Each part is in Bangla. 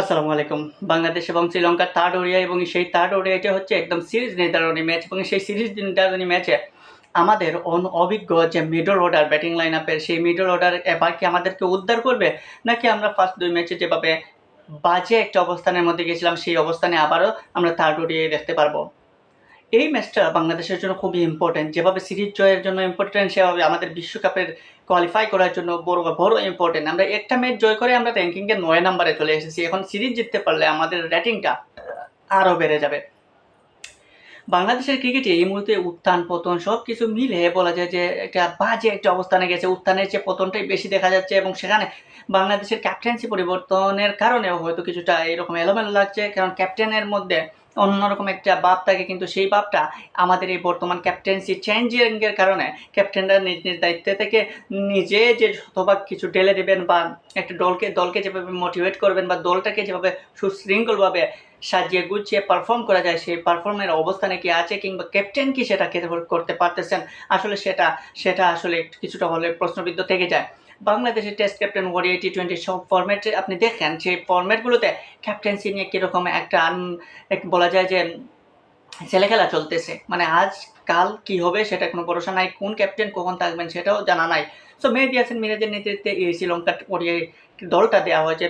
আসসালামু আলাইকুম। বাংলাদেশ এবং শ্রীলঙ্কার থার্ড ওডিআই এবং সেই থার্ড ওডিআইটা হচ্ছে একদম সিরিজ নির্ধারণী ম্যাচ এবং সেই সিরিজ নির্ধারণী ম্যাচে আমাদের অন অভিজ্ঞ যে মিডল অর্ডার ব্যাটিং লাইন আপের সেই মিডল অর্ডার এবার কি আমাদেরকে উদ্ধার করবে? নাকি আমরা ফার্স্ট দুই ম্যাচে যেভাবে বাজে একটা অবস্থানের মধ্যে গেছিলাম, সেই অবস্থানে আবারও আমরা থার্ড ওডিআই দেখতে পারব। এই ম্যাচটা বাংলাদেশের জন্য খুবই ইম্পর্টেন্ট যেভাবে সিরিজ জয়ের জন্য ইম্পর্টেন্ট সেভাবে আমাদের বিশ্বকাপের কোয়ালিফাই করার জন্য বড় বড় ইম্পর্টেন্ট আমরা একটা ম্যাচ জয় করে আমরা র্যাঙ্কিংয়ে নয় নম্বরে চলে এসেছি। এখন সিরিজ জিততে পারলে আমাদের র্যাটিংটা আরও বেড়ে যাবে। বাংলাদেশের ক্রিকেটে এই মুহূর্তে উত্থান, পতন সব কিছু মিলে বলা যায় যে একটা বাজে একটা অবস্থানে গেছে। উত্থানের চেয়ে পতনটাই বেশি দেখা যাচ্ছে এবং সেখানে বাংলাদেশের ক্যাপ্টেন্সি পরিবর্তনের কারণেও হয়তো কিছুটা এরকম এলোমেলো লাগছে। কারণ ক্যাপ্টেনের মধ্যে অন্যরকম একটা ভাব থাকে, কিন্তু সেই ভাবটা আমাদের এই বর্তমান ক্যাপ্টেন্সি চেঞ্জিংয়ের কারণে ক্যাপ্টেনরা নিজ নিজ দায়িত্ব থেকে নিজে যে শতভাগ কিছু ঢেলে দেবেন বা একটা দলকে দলকে যেভাবে মোটিভেট করবেন বা দলটাকে যেভাবে সুশৃঙ্খলভাবে সাজিয়ে গুছিয়ে পারফর্ম করা যায়, সেই পারফর্মের অবস্থানে কি আছে কিংবা ক্যাপ্টেন কি সেটা করতে পারতেছেন? আসলে সেটা সেটা আসলে কিছুটা হলে প্রশ্নবিদ্ধ থেকে যায়। বাংলাদেশের test captain ODI T twenty সব ফর্ম্যাটে আপনি দেখেন সেই ফর্ম্যাটগুলোতে ক্যাপ্টেন্সি নিয়ে কীরকম একটা বলা যায় যে ছেলে খেলা চলতেছে। মানে আজ কাল কি হবে সেটা কোনো ভরসা নাই, কোন ক্যাপ্টেন কখন থাকবেন সেটাও জানা নাই। সো মেহেদি হাসান মিরাজের নেতৃত্বে এই শ্রীলঙ্কার ওডিআই দলটা দেওয়া হয়েছে।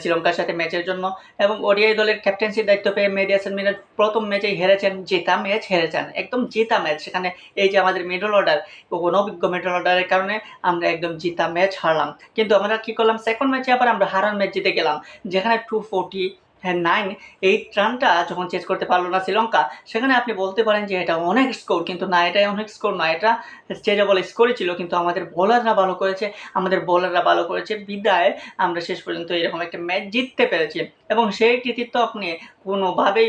শ্রীলঙ্কার সাথে ম্যাচের জন্য। এবং ওডিআই দলের ক্যাপ্টেন্সির দায়িত্ব পেয়ে মেহেদি হাসান মিরাজ প্রথম ম্যাচেই হেরেছেন, জেতা ম্যাচ হেরেছেন, একদম জেতা ম্যাচ। সেখানে এই যে আমাদের মিডল অর্ডার অনভিজ্ঞ মিডল অর্ডারের কারণে আমরা একদম জেতা ম্যাচ হারলাম। কিন্তু আমরা কি করলাম? সেকেন্ড ম্যাচে আবার আমরা হারার ম্যাচ জিতে গেলাম, যেখানে টু ফোর্টি নাইন এই রানটা যখন চেস করতে পারল না শ্রীলঙ্কা, সেখানে আপনি বলতে পারেন যে এটা অনেক স্কোর কিন্তু না এটা অনেক স্কোর না, এটা চেজেবল স্কোরই ছিল, কিন্তু আমাদের বোলাররা ভালো করেছে, আমাদের বোলাররা ভালো করেছে। বিদায়, আমরা শেষ পর্যন্ত এরকম একটা ম্যাচ জিততে পেরেছি। এবং সেই কৃতিত্ব আপনি কোনোভাবেই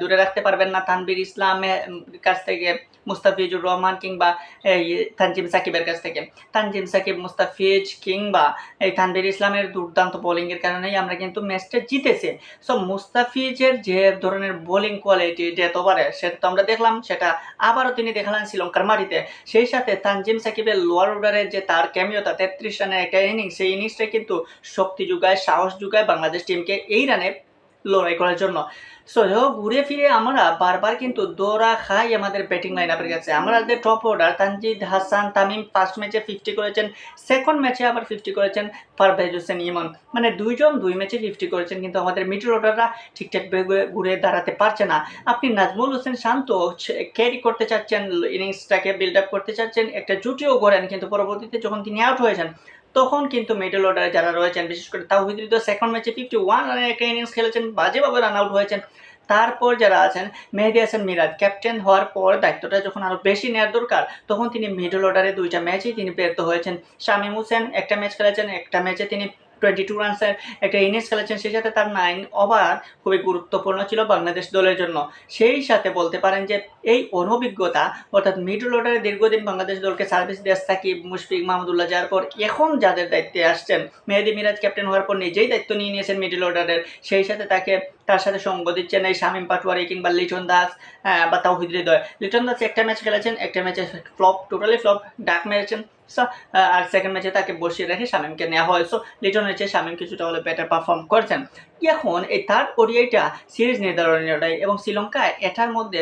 দূরে রাখতে পারবেন না। তানবির ইসলামের কাছ থেকে, মুস্তাফিজুর রহমান কিংবা এই তানজিম সাকিবের কাছ থেকে। তানজিম সাকিব, মুস্তাফিজ কিংবা, এই তানবির ইসলামের দুর্দান্ত বোলিংয়ের কারণেই আমরা কিন্তু ম্যাচটা জিতেছি। সো মুস্তাফিজের যে ধরনের বোলিং কোয়ালিটি যে ওভারে সেটা তো আমরা দেখলাম, সেটা আবারও তিনি দেখালেন শ্রীলঙ্কার মাটিতে। সেই সাথে তানজিম সাকিবের লোয়ার অর্ডারের যে তার ক্যামিওতা তেত্রিশ রানের একটা ইনিংস সেই ইনিংসটা কিন্তু শক্তি যোগায়, সাহস যোগায় বাংলাদেশ টিমকে এই রানে লড়াই করার জন্য। সো ঘুরে ফিরে আমরা বারবার কিন্তু দৌড়া খাই আমাদের ব্যাটিং লাইন আপের কাছে আমাদের top order Tanzid, Hasan, Tamim first ম্যাচে ফিফটি করেছেন সেকেন্ড ম্যাচে আবার ফিফটি করেছেন পারভেজ হোসেন ইমন। মানে দুইজন দুই ম্যাচে ফিফটি করেছেন, কিন্তু আমাদের মিডল অর্ডাররা ঠিকঠাক ঘুরে দাঁড়াতে পারছে না। আপনি নাজমুল হোসেন শান্ত ক্যারি করতে চাচ্ছেন ইনিংসটাকে বিল্ড আপ করতে চাচ্ছেন, একটা জুটিও করেন কিন্তু পরবর্তীতে যখন তিনি আউট হয়েছেন তখন কিন্তু মিডল অর্ডারে যারা রয়েছেন, বিশেষ করে তাহিদ হৃদয় সেকেন্ড ম্যাচে ফিফটি ওয়ান রানের একটা ইনিংস খেলেছেন, বাজেভাবে রান আউট হয়েছেন। তারপর যারা আছেন, মেহেদি হাসান মিরাজ ক্যাপ্টেন হওয়ার পর দায়িত্বটা যখন আরও বেশি নেওয়ার দরকার, তখন তিনি মিডল অর্ডারে দুইটা ম্যাচেই তিনি ব্যর্থ হয়েছেন। শামিম হোসেন একটা ম্যাচ খেলেছেন, একটা ম্যাচে তিনি টোয়েন্টি টু রানসের একটা ইনিংস খেলেছেন, সেই সাথে তার নাইন ওভার খুবই গুরুত্বপূর্ণ ছিল বাংলাদেশ দলের জন্য। সেই সাথে বলতে পারেন যে এই অনভিজ্ঞতা, অর্থাৎ মিডল অর্ডারে দীর্ঘদিন বাংলাদেশ দলকে সার্ভিস দেশ সাকিব, মুশফিক মাহমুদুল্লাহ যাওয়ার পর এখন যাদের দায়িত্বে আসছেন, মেহেদি মিরাজ ক্যাপ্টেন হওয়ার পর নিজেই দায়িত্ব নিয়ে নিয়েছেন মিডল অর্ডারের সেই সাথে তাকে তার সাথে সঙ্গ দিচ্ছেন এই শামীম পাটোয়ারি কিংবা লিটন দাস বা তাওহিদ হৃদয়। লিটন দাস একটা ম্যাচ খেলেছেন, একটা ম্যাচে ফ্লপ টোটালি ফ্লপ ডাক মেরেছেন। আর সেকেন্ড ম্যাচে তাকে বসিয়ে রেখে শামীমকে নেওয়া হয়। সো লিটন হয়েছে শামীম কিছুটা হলে বেটার পারফর্ম করছেন। এখন এই থার্ড ওডিআইটা সিরিজ নির্ধারণীয়টাই এবং শ্রীলঙ্কায় এটার মধ্যে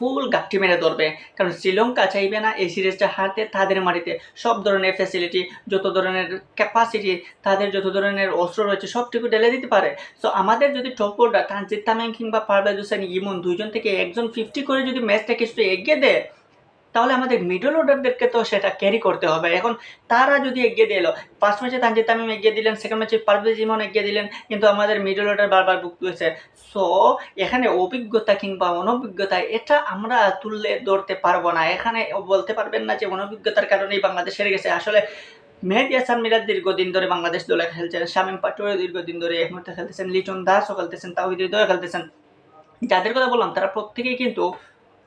ফুল গাঠি মেরে ধরবে। কারণ শ্রীলঙ্কা চাইবে না এই সিরিজটা হারতে তাদের মাটিতে। সব ধরনের ফ্যাসিলিটি যত ধরনের ক্যাপাসিটি তাদের যত ধরনের অস্ত্র রয়েছে, সবটুকু ঢেলে দিতে পারে। সো আমাদের যদি টপ অর্ডার তানজিদ তামিম কিংবা পারভেজ হোসেন ইমন দুইজন থেকে একজন ফিফটি করে যদি ম্যাচটাকে কিছু এগিয়ে দেয় তাহলে আমাদের মিডল অর্ডারদেরকে তো সেটা ক্যারি করতে হবে। এখন তারা যদি এগিয়ে দিল ফার্স্ট ম্যাচে তানজিদ তামিম এগিয়ে দিলেন সেকেন্ড ম্যাচে পারভেজ ইমন এগিয়ে দিলেন, কিন্তু আমাদের মিডল অর্ডার বারবার বুক হয়েছে। সো এখানে অভিজ্ঞতা কিংবা অনভিজ্ঞতা, এটা আমরা তুললে ধরতে পারব না। এখানে বলতে পারবেন না যে অনভিজ্ঞতার কারণেই বাংলাদেশ হেরে গেছে। আসলে মেহেদি হাসান মিরাজ দীর্ঘদিন ধরে বাংলাদেশ দলে খেলছেন, শামীম পাটোয়ারি দীর্ঘদিন ধরে এক মুহূর্তে খেলতেছেন, লিটন দাসও খেলতেছেন তাহিদ হৃদয় খেলতেছেন। যাদের কথা বললাম, তারা প্রত্যেকেই কিন্তু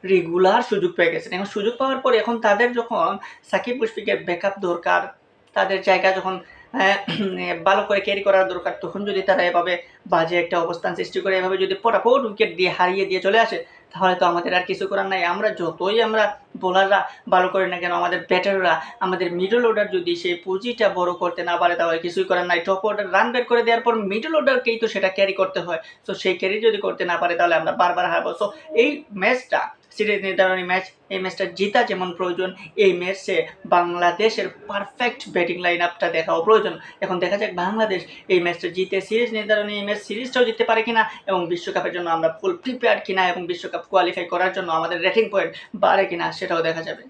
রেগুলার সুযোগ পেয়ে গেছেন। এখন সুযোগ পাওয়ার পরে এখন তাদের যখন সাকিব মুশফিকের ব্যাকআপ দরকার, তাদের জায়গা যখন ভালো করে ক্যারি করার দরকার, তখন যদি তারা এভাবে বাজে একটা অবস্থান সৃষ্টি করে, এভাবে যদি পটাপট উইকেট দিয়ে হারিয়ে দিয়ে চলে আসে তাহলে তো আমাদের আর কিছু করার নাই। আমরা যতই আমরা বোলাররা ভালো করি না কেন, আমাদের ব্যাটাররা আমাদের মিডল অর্ডার যদি সেই পুঁজিটা বড় করতে না পারে, তাহলে কিছুই করার নাই। টপ অর্ডার রান বের করে দেওয়ার পর মিডল অর্ডারকেই তো সেটা ক্যারি করতে হয়। তো সেই ক্যারি যদি করতে না পারে, তাহলে আমরা বারবার হারবো। সো এই ম্যাচটা সিরিজ নির্ধারণী ম্যাচ এই ম্যাচটা জিতা যেমন প্রয়োজন, এই ম্যাচে বাংলাদেশের পারফেক্ট ব্যাটিং লাইন আপটা দেখাও প্রয়োজন। এখন দেখা যাক বাংলাদেশ এই ম্যাচটা জিতে, সিরিজ নির্ধারণী এই ম্যাচ সিরিজটাও জিততে পারে কিনা এবং বিশ্বকাপের জন্য আমরা ফুল প্রিপেয়ার কিনা এবং বিশ্বকাপ কোয়ালিফাই করার জন্য আমাদের রেটিং পয়েন্ট বাড়ে কিনা সেটাও দেখা যাবে।